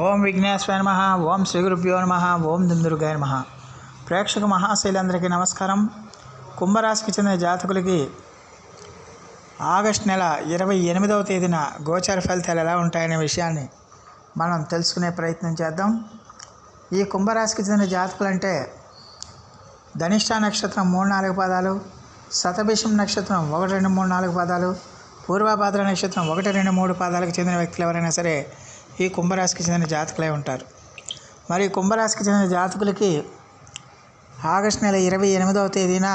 ఓం విఘ్నేశ్వర నమ ఓం శ్రీ గురుభ్యో నమ ఓం దుందుర్గాయ నమ. ప్రేక్షక మహాశైలందరికీ నమస్కారం. కుంభరాశికి చెందిన జాతకులకి ఆగస్ట్ నెల ఇరవై ఎనిమిదవ తేదీన గోచర ఫలితాలు ఎలా ఉంటాయనే విషయాన్ని మనం తెలుసుకునే ప్రయత్నం చేద్దాం. ఈ కుంభరాశికి చెందిన జాతకులు అంటే ధనిష్ట నక్షత్రం మూడు నాలుగు పదాలు శతభిషం నక్షత్రం ఒకటి రెండు మూడు నాలుగు పదాలు పూర్వభాద్ర నక్షత్రం ఒకటి రెండు మూడు పాదాలకు చెందిన వ్యక్తులు ఎవరైనా సరే ఈ కుంభరాశికి చెందిన జాతకులే ఉంటారు. మరి కుంభరాశికి చెందిన జాతకులకి ఆగస్ట్ నెల ఇరవై ఎనిమిదవ తేదీన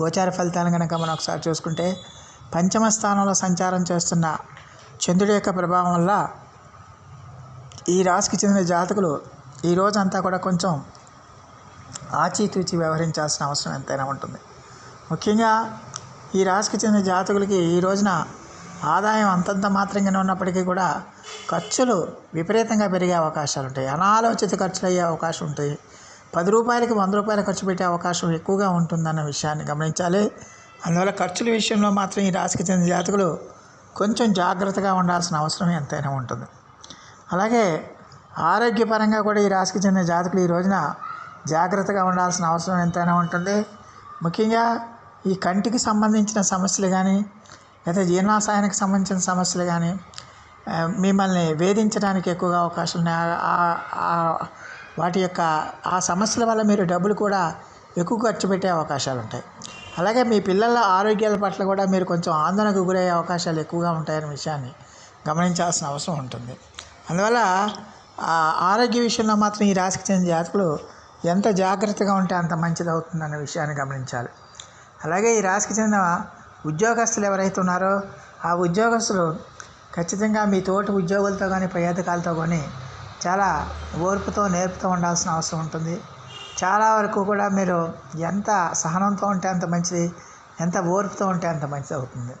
గోచార ఫలితాలను కనుక మనం ఒకసారి చూసుకుంటే పంచమ స్థానంలో సంచారం చేస్తున్న చంద్రుడి యొక్క ప్రభావం వల్ల ఈ రాశికి చెందిన జాతకులు ఈ రోజంతా కూడా కొంచెం ఆచితూచి వ్యవహరించాల్సిన అవసరం ఎంతైనా ఉంటుంది. ముఖ్యంగా ఈ రాశికి చెందిన జాతకులకి ఈ రోజున ఆదాయం అంతంత మాత్రంగానే ఉన్నప్పటికీ కూడా ఖర్చులు విపరీతంగా పెరిగే అవకాశాలు ఉంటాయి. అనాలోచిత ఖర్చులు అయ్యే అవకాశం ఉంటాయి. పది రూపాయలకి వంద రూపాయలు ఖర్చు పెట్టే అవకాశం ఎక్కువగా ఉంటుందన్న విషయాన్ని గమనించాలి. అందువల్ల ఖర్చుల విషయంలో మాత్రం ఈ రాశికి చెందిన జాతకులు కొంచెం జాగ్రత్తగా ఉండాల్సిన అవసరం ఎంతైనా ఉంటుంది. అలాగే ఆరోగ్యపరంగా కూడా ఈ రాశికి చెందిన జాతకులు ఈ రోజున జాగ్రత్తగా ఉండాల్సిన అవసరం ఎంతైనా ఉంటుంది. ముఖ్యంగా ఈ కంటికి సంబంధించిన సమస్యలు కానీ లేదా జీర్ణాశయానికి సంబంధించిన సమస్యలు కానీ మిమ్మల్ని వేధించడానికి ఎక్కువగా అవకాశం ఉన్నాయి. వాటి యొక్క ఆ సమస్యల వల్ల మీరు డబ్బులు కూడా ఎక్కువ ఖర్చు పెట్టే అవకాశాలు ఉంటాయి. అలాగే మీ పిల్లల ఆరోగ్యాల పట్ల కూడా మీరు కొంచెం ఆందోళనకు గురయ్యే అవకాశాలు ఎక్కువగా ఉంటాయనే విషయాన్ని గమనించాల్సిన అవసరం ఉంటుంది. అందువల్ల ఆరోగ్య విషయంలో మాత్రం ఈ రాశికి చెందిన జాతకులు ఎంత జాగ్రత్తగా ఉంటే అంత మంచిది అవుతుందన్న విషయాన్ని గమనించాలి. అలాగే ఈ రాశికి చెందిన ఉద్యోగస్తులు ఎవరైతే ఉన్నారో ఆ ఉద్యోగస్తులు ఖచ్చితంగా మీ తోటి ఉద్యోగులతో కానీ పై అధికారులతో కానీ చాలా ఓర్పుతో నేర్పుతో ఉండాల్సిన అవసరం ఉంటుంది. చాలా వరకు కూడా మీరు ఎంత సహనంతో ఉంటే అంత మంచిది ఎంత ఓర్పుతో ఉంటే అంత మంచిది అవుతుంది.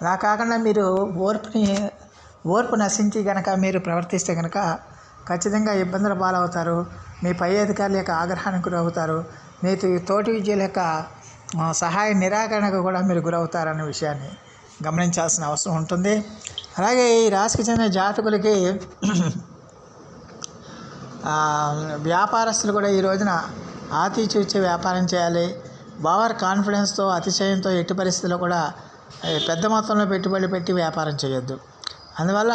అలా కాకుండా మీరు ఓర్పుని ఓర్పు నశించి కనుక మీరు ప్రవర్తిస్తే కనుక ఖచ్చితంగా ఇబ్బందుల పాలవుతారు. మీ పై అధికారుల యొక్క ఆగ్రహానికి గురవుతారు మీ తోటి విద్యుల యొక్క సహాయ నిరాకరణకు కూడా మీరు గురవుతారన్న విషయాన్ని గమనించాల్సిన అవసరం ఉంటుంది. అలాగే ఈ రాశికి చెందిన జాతకులకి వ్యాపారస్తులు కూడా ఈ రోజున ఆతిచూచి వ్యాపారం చేయాలి. ఓవర్ కాన్ఫిడెన్స్తో అతిశయంతో ఎట్టి పరిస్థితుల్లో కూడా పెద్ద మొత్తంలో పెట్టుబడి పెట్టి వ్యాపారం చేయొద్దు. అందువల్ల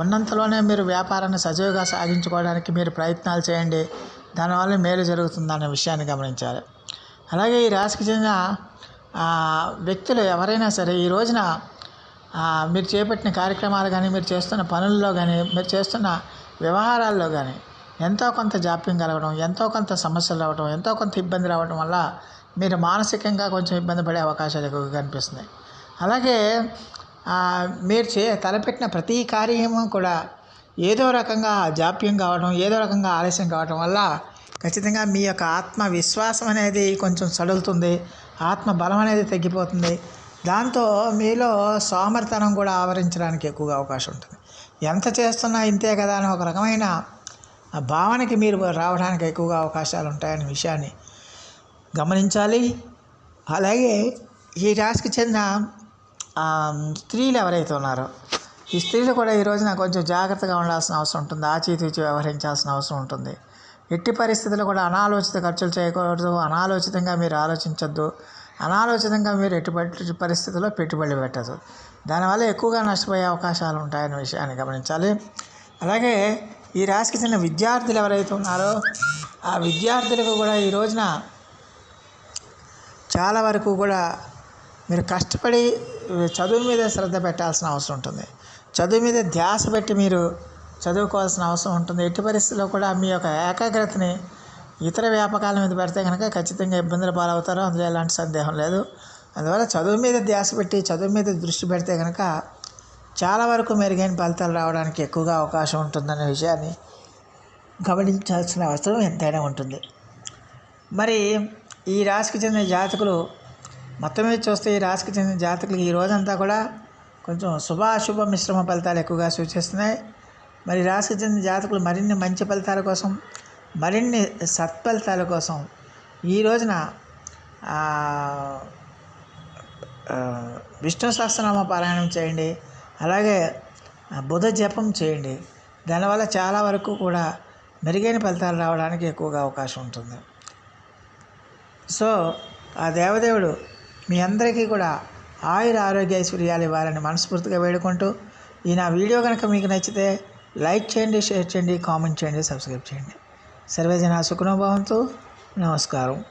ఉన్నంతలోనే మీరు వ్యాపారాన్ని సజీవుగా సాగించుకోవడానికి మీరు ప్రయత్నాలు చేయండి. దానివల్ల మేలు జరుగుతుందనే విషయాన్ని గమనించాలి. అలాగే ఈ రాశికి చెందిన వ్యక్తులు ఎవరైనా సరే ఈ రోజున మీరు చేపట్టిన కార్యక్రమాలు కానీ మీరు చేస్తున్న పనుల్లో కానీ మీరు చేస్తున్న వ్యవహారాల్లో కానీ ఎంతో కొంత జాప్యం కలగడం ఎంతో కొంత సమస్యలు రావడం ఎంతో కొంత ఇబ్బంది రావడం వల్ల మీరు మానసికంగా కొంచెం ఇబ్బంది పడే అవకాశాలు ఎక్కువగా కనిపిస్తున్నాయి. అలాగే మీరు చే తలపెట్టిన ప్రతి కార్యము కూడా ఏదో రకంగా జాప్యం కావడం ఏదో రకంగా ఆలస్యం కావడం వల్ల ఖచ్చితంగా మీ యొక్క ఆత్మవిశ్వాసం అనేది కొంచెం సడులుతుంది. ఆత్మ బలం అనేది తగ్గిపోతుంది. దాంతో మీలో సోమరితనం కూడా ఆవరించడానికి ఎక్కువగా అవకాశం ఉంటుంది. ఎంత చేస్తున్నా ఇంతే కదా అని ఒక రకమైన భావనకి మీరు రావడానికి ఎక్కువగా అవకాశాలు ఉంటాయనే విషయాన్ని గమనించాలి. అలాగే ఈ రాశికి చెందిన స్త్రీలు ఎవరైతే ఉన్నారో ఈ స్త్రీలు కూడా ఈ రోజున కొంచెం జాగ్రత్తగా ఉండాల్సిన అవసరం ఉంటుంది. ఆచితూచి వ్యవహరించాల్సిన అవసరం ఉంటుంది. ఎట్టి పరిస్థితుల్లో కూడా అనాలోచిత ఖర్చులు చేయకూడదు. అనాలోచితంగా మీరు ఆలోచించొద్దు. అనాలోచితంగా మీరు ఎటువంటి పరిస్థితుల్లో పెట్టుబడి పెట్టదు. దానివల్ల ఎక్కువగా నష్టపోయే అవకాశాలు ఉంటాయనే విషయాన్ని గమనించాలి. అలాగే ఈ రాశికి చెందిన విద్యార్థులు ఎవరైతే ఉన్నారో ఆ విద్యార్థులకు కూడా ఈ రోజున చాలా వరకు కూడా మీరు కష్టపడి చదువు మీద శ్రద్ధ పెట్టాల్సిన అవసరం ఉంటుంది. చదువు మీద ధ్యాస పెట్టి మీరు చదువుకోవాల్సిన అవసరం ఉంటుంది. ఎట్టి పరిస్థితుల్లో కూడా మీ యొక్క ఏకాగ్రతని ఇతర వ్యాపకాల మీద పెడితే కనుక ఖచ్చితంగా ఇబ్బందులు పాలవుతారు. అందులో ఎలాంటి సందేహం లేదు. అందువల్ల చదువు మీద ధ్యాస పెట్టి చదువు మీద దృష్టి పెడితే కనుక చాలా వరకు మెరుగైన ఫలితాలు రావడానికి ఎక్కువగా అవకాశం ఉంటుందనే విషయాన్ని గమనించాల్సిన అవసరం ఎంతైనా ఉంటుంది. మరి ఈ రాశికి చెందిన జాతకులు మొత్తం మీద చూస్తే ఈ రాశికి చెందిన జాతకులు ఈ రోజంతా కూడా కొంచెం శుభాశుభ మిశ్రమ ఫలితాలు ఎక్కువగా సూచిస్తున్నాయి. మరి రాశికి చెందిన జాతకులు మరిన్ని మంచి ఫలితాల కోసం మరిన్ని సత్ఫలితాల కోసం ఈ రోజున విష్ణు సహస్రనామ పారాయణం చేయండి. అలాగే బుధ జపం చేయండి. దానివల్ల చాలా వరకు కూడా మెరుగైన ఫలితాలు రావడానికి ఎక్కువగా అవకాశం ఉంటుంది. సో ఆ దేవదేవుడు మీ అందరికీ కూడా ఆయుర ఆరోగ్య ఐశ్వర్యాలు ఇవ్వాలని మనస్ఫూర్తిగా వేడుకుంటూ ఈ నా వీడియో కనుక మీకు నచ్చితే లైక్ చేయండి షేర్ చేయండి కామెంట్ చేయండి సబ్స్క్రైబ్ చేయండి. సర్వేజన సుఖినో భవంతు. నమస్కారం.